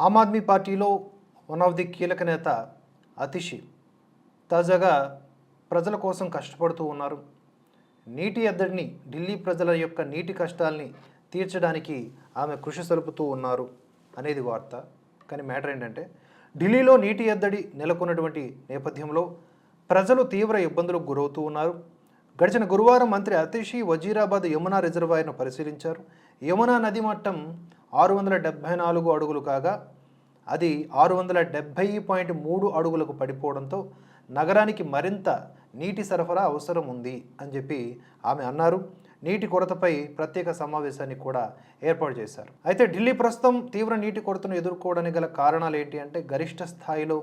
ఆమ్ ఆద్మీ పార్టీలో one of the కీలక నేత అతిషి తాజాగా ప్రజల కోసం కష్టపడుతూ ఉన్నారు. నీటి ఎద్దడిని ఢిల్లీ ప్రజల యొక్క నీటి కష్టాల్ని తీర్చడానికి ఆమె కృషి సలుపుతూ ఉన్నారు అనేది వార్త. కానీ మ్యాటర్ ఏంటంటే ఢిల్లీలో నీటి ఎద్దడి నెలకొన్నటువంటి నేపథ్యంలో ప్రజలు తీవ్ర ఇబ్బందులకు గురవుతూ ఉన్నారు. గడిచిన గురువారం మంత్రి అతిషి వజీరాబాద్ యమునా రిజర్వాయర్ను పరిశీలించారు. యమునా నది మట్టం ఆరు వందల డెబ్భై నాలుగు అడుగులు కాగా అది ఆరు వందల డెబ్బై పాయింట్ మూడు అడుగులకు పడిపోవడంతో నగరానికి మరింత నీటి సరఫరా అవసరం ఉంది అని చెప్పి ఆమె అన్నారు. నీటి కొరతపై ప్రత్యేక సమావేశాన్ని కూడా ఏర్పాటు చేశారు. అయితే ఢిల్లీ ప్రస్తుతం తీవ్ర నీటి కొరతను ఎదుర్కోవడానికి గల కారణాలు ఏంటి అంటే గరిష్ట స్థాయిలో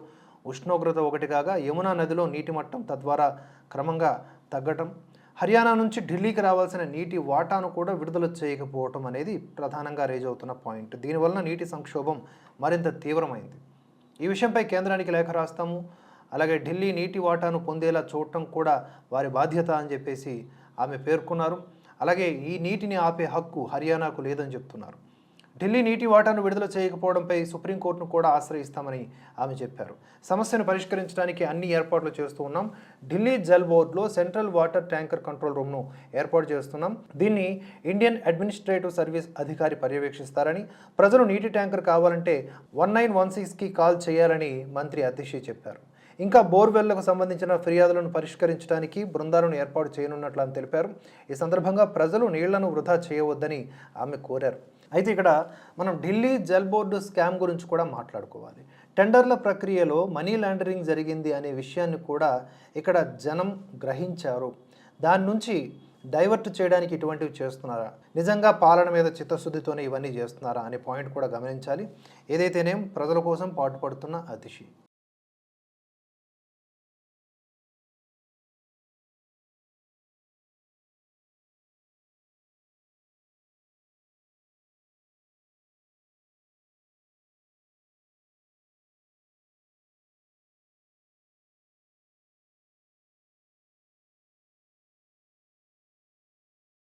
ఉష్ణోగ్రత ఒకటి కాగా యమునా నదిలో నీటి మట్టం తద్వారా క్రమంగా తగ్గటం హర్యానా నుంచి ఢిల్లీకి రావాల్సిన నీటి వాటాను కూడా విడుదల చేయకపోవటం అనేది ప్రధానంగా రేజ్ అవుతున్న పాయింట్. దీనివలన నీటి సంక్షోభం మరింత తీవ్రమైంది. ఈ విషయంపై కేంద్రానికి లేఖ రాస్తాము. అలాగే ఢిల్లీ నీటి వాటాను పొందేలా చూడటం కూడా వారి బాధ్యత అని చెప్పేసి ఆమె పేర్కొన్నారు. అలాగే ఈ నీటిని ఆపే హక్కు హర్యానాకు లేదని చెప్తున్నారు. ఢిల్లీ నీటి వాటాను విడుదల చేయకపోవడంపై సుప్రీంకోర్టును కూడా ఆశ్రయిస్తామని ఆమె చెప్పారు. సమస్యను పరిష్కరించడానికి అన్ని ఏర్పాట్లు చేస్తూ ఉన్నాం. ఢిల్లీ జల్ బోర్డులో సెంట్రల్ వాటర్ ట్యాంకర్ కంట్రోల్ రూమ్ను ఏర్పాటు చేస్తున్నాం. దీన్ని ఇండియన్ అడ్మినిస్ట్రేటివ్ సర్వీస్ అధికారి పర్యవేక్షిస్తారని ప్రజలు నీటి ట్యాంకర్ కావాలంటే వన్ నైన్ వన్ సిక్స్కి కాల్ చేయాలని మంత్రి అతిషి చెప్పారు. ఇంకా బోర్వెల్లకు సంబంధించిన ఫిర్యాదులను పరిష్కరించడానికి బృందాలను ఏర్పాటు చేయనున్నట్లు ఆమె తెలిపారు. ఈ సందర్భంగా ప్రజలు నీళ్ళను వృధా చేయవద్దని ఆమె కోరారు. అయితే ఇక్కడ మనం ఢిల్లీ జల్ బోర్డు స్కామ్ గురించి కూడా మాట్లాడుకోవాలి. టెండర్ల ప్రక్రియలో మనీ లాండరింగ్ జరిగింది అనే విషయాన్ని కూడా ఇక్కడ జనం గ్రహించారు. దాని నుంచి డైవర్ట్ చేయడానికి ఇటువంటివి చేస్తున్నారా? నిజంగా పాలన మీద చిత్తశుద్ధితోనే ఇవన్నీ చేస్తున్నారా అనే పాయింట్ కూడా గమనించాలి. ఏదైతేనేం ప్రజల కోసం పాటుపడుతున్న అతిశి